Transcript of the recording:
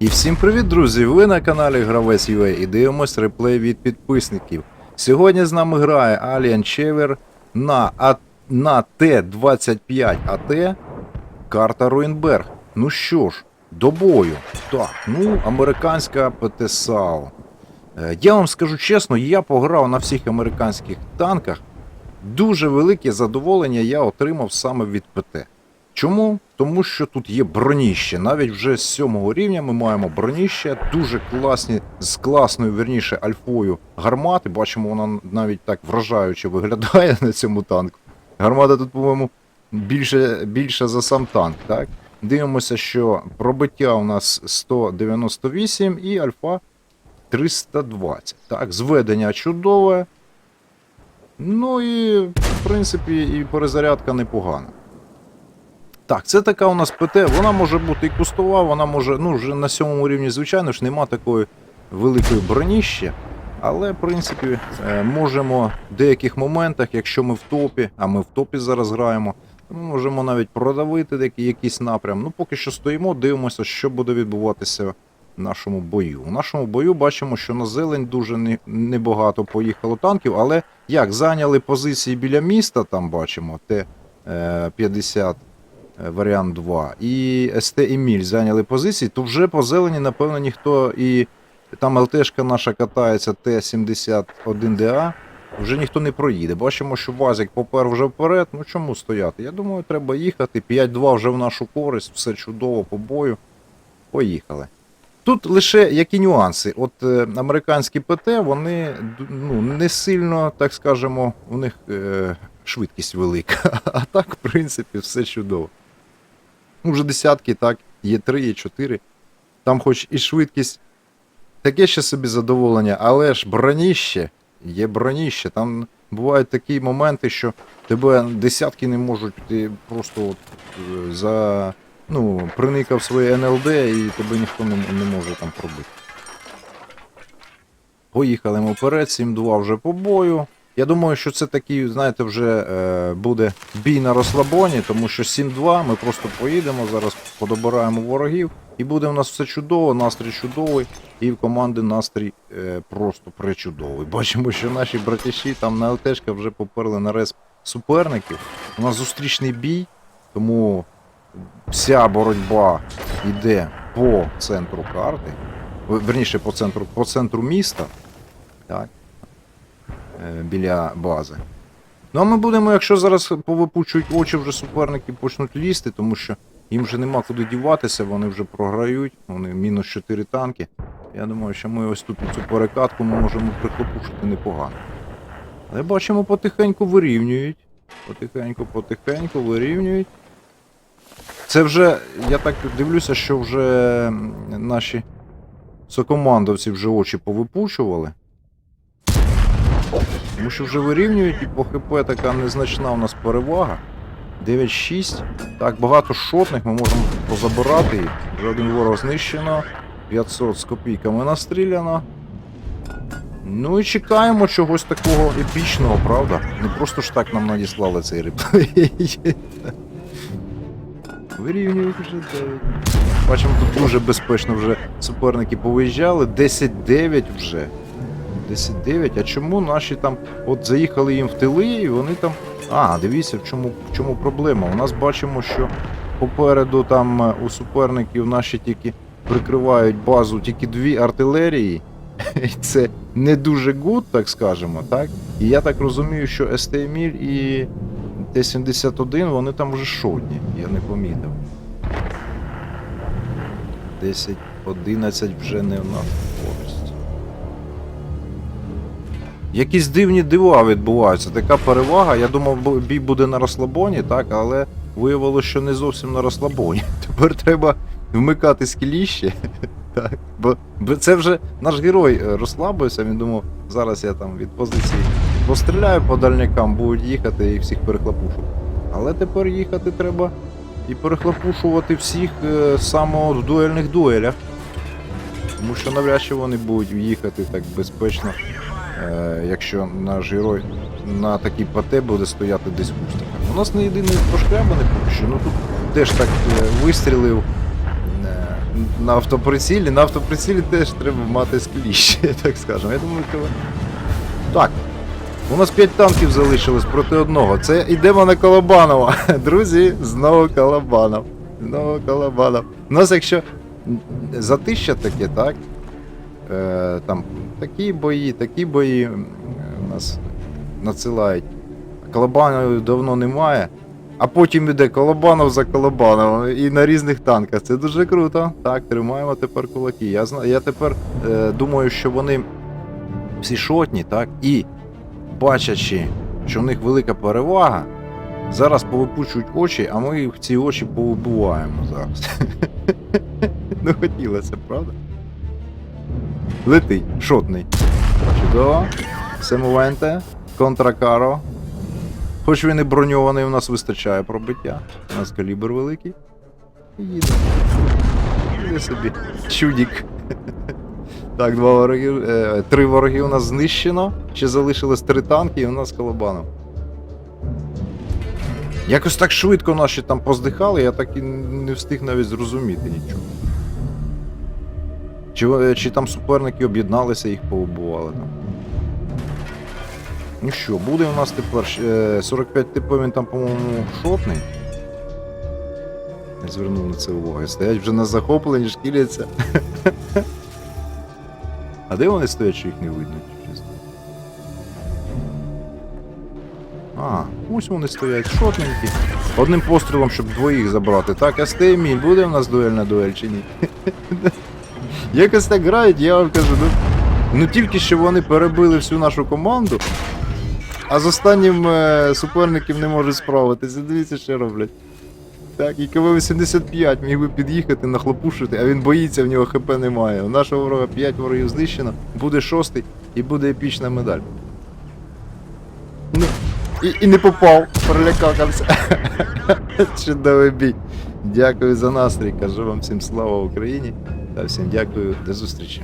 І всім привіт, друзі! Ви на каналі Гравець UA і дивимось реплей від підписників. Сьогодні з нами грає Alien Chever на, а... на Т-25 АТ карта Руїнберг. Ну що ж, до бою. Так, ну, американська ПТ САУ. Е, Я вам скажу чесно, я пограв на всіх американських танках. Дуже велике задоволення я отримав саме від ПТ. Чому? Тому що тут є броніще. Навіть вже з сьомого рівня ми маємо броніще, дуже класні, з класною, верніше, альфою гармати. Бачимо, вона навіть так вражаюче виглядає на цьому танку. Гармата тут, по-моєму, більше, більше за сам танк, так? Дивимося, що пробиття у нас 198 і альфа 320. Так, зведення чудове. Ну і, в принципі, і перезарядка непогана. Так, це така у нас ПТ, вона може бути і кустова, вона може, ну, вже на сьомому рівні, звичайно ж, нема такої великої броніщі. Але, в принципі, е, можемо в деяких моментах, якщо ми в топі, а ми в топі зараз граємо, ми можемо навіть продавити якийсь напрям. Ну, поки що стоїмо, дивимося, що буде відбуватися в нашому бою. У нашому бою бачимо, що на зелень дуже не- небагато поїхало танків, але як зайняли позиції біля міста, там бачимо, Т-50 е, варіант 2, і СТ Еміль зайняли позиції, то вже по зелені, напевно, ніхто і там ЛТшка наша катається Т-71ДА, вже ніхто не проїде. Бачимо, що Вазик попер вже вперед. Ну чому стояти? Я думаю, треба їхати. 5-2 вже в нашу користь, все чудово по бою. Поїхали. Тут лише які нюанси. От е, американські ПТ, вони ну, не сильно, так скажемо, у них е, швидкість велика. А так, в принципі, все чудово. Ну, вже десятки, так, є 3, є 4. Там хоч і швидкість таке ще собі задоволення, але ж броніще, є броніще. Там бувають такі моменти, що тебе десятки не можуть, ти просто от, е, за. Ну, проникав своє НЛД і тебе ніхто не, не може там пробити. Поїхали ми вперед, 7-2 вже по бою. Я думаю, що це такий, знаєте, вже е, буде бій на розслабоні, тому що 7-2 ми просто поїдемо, зараз подобираємо ворогів, і буде в нас все чудово, настрій чудовий, і в команди настрій е, просто пречудовий. Бачимо, що наші братіші там на ЛТшка вже поперли на респ суперників. У нас зустрічний бій, тому вся боротьба йде по центру карти, верніше по центру, по центру міста, так, біля бази. Ну а ми будемо, якщо зараз повипучують очі, вже суперники почнуть лізти, тому що їм вже нема куди діватися, вони вже програють, вони мінус 4 танки. Я думаю, що ми ось тут цю перекатку ми можемо прихлопушити непогано. Але бачимо, потихеньку вирівнюють. Потихеньку, потихеньку вирівнюють. Це вже, я так дивлюся, що вже наші сокомандовці вже очі повипучували. Тому що вже вирівнюють і по ХП така незначна у нас перевага. 9-6. Так, багато шотних ми можемо позабирати. Вже один ворог знищено. 500 з копійками настріляно. Ну і чекаємо чогось такого епічного, правда? Не просто ж так нам надіслали цей реплей. Вирівнюють вже 9. Бачимо, тут дуже безпечно вже суперники повиїжджали. 10-9 вже. 10-9. А чому наші там от заїхали їм в тили, і вони там. А, дивіться, в чому, в чому проблема. У нас бачимо, що попереду там е, у суперників наші тільки прикривають базу тільки дві артилерії. І це не дуже гуд, так скажемо, так? І я так розумію, що СТ Еміль і Т-71, вони там вже шотні, я не помітив. 10, 11 вже не в нас. Якісь дивні дива відбуваються. Така перевага. Я думав, бій буде на розслабоні, так, але виявилося, що не зовсім на розслабоні. Тепер треба вмикати скіліще. Так, бо, бо це вже наш герой е, розслабився, він думав, зараз я там від позиції постріляю по дальнякам, будуть їхати і всіх перехлопушу. Але тепер їхати треба і перехлопушувати всіх е, саме в дуельних дуелях. Тому що навряд чи вони будуть їхати так безпечно, якщо наш герой на такій ПТ буде стояти десь в кустиках. У нас не єдиний пошкрябаний поки що, ну тут теж так е, вистрілив. е, на автоприцілі. На автоприцілі теж треба мати скліще, так скажемо. Я думаю, що... Так. У нас 5 танків залишилось проти одного. Це йдемо на Колобанова. Друзі, знову Колобанов. Знову Колобанов. У нас якщо затища таке, так? Е, там такі бої, такі бої нас надсилають. Колобанов давно немає. А потім іде Колобанов за Колобановим і на різних танках. Це дуже круто. Так, тримаємо тепер кулаки. Я я тепер е, думаю, що вони всі шотні, так, і бачачи, що в них велика перевага, зараз повипучують очі, а ми в ці очі повибиваємо зараз. ну хотілося, правда? Летить, шотний. Чудово. Все моменте. Контракаро. Хоч він і броньований, у нас вистачає пробиття. У нас калібр великий. Їде. Їде собі. Чудік. Так, два вороги, е, три вороги у нас знищено. Ще залишилось три танки і у нас колобанов. Якось так швидко наші там поздихали, я так і не встиг навіть зрозуміти нічого. Чи, е, чи там суперники об'єдналися, їх поубували там. Ну що, буде у нас тепер е, 45 типів, він там, по-моєму, шотний. Не звернув на це уваги. Стоять вже на захопленні, шкіляться. А де вони стоять, що їх не видно? А, ось вони стоять, шотненькі. Одним пострілом, щоб двоїх забрати. Так, СТ Еміль, буде в нас дуельна дуель чи ні? Якось так грають, я вам кажу, ну, ну тільки що вони перебили всю нашу команду, а з останнім е, суперником не можуть справитися. Дивіться, що роблять. Так, і КВ-85 міг би під'їхати, нахлопушити, а він боїться, в нього ХП немає. У нашого ворога 5 ворогів знищено, буде шостий і буде епічна медаль. Ну, і, і не попав, перелякався. Чудовий бій. Дякую за настрій. Кажу вам всім слава Україні та всім дякую, до зустрічі.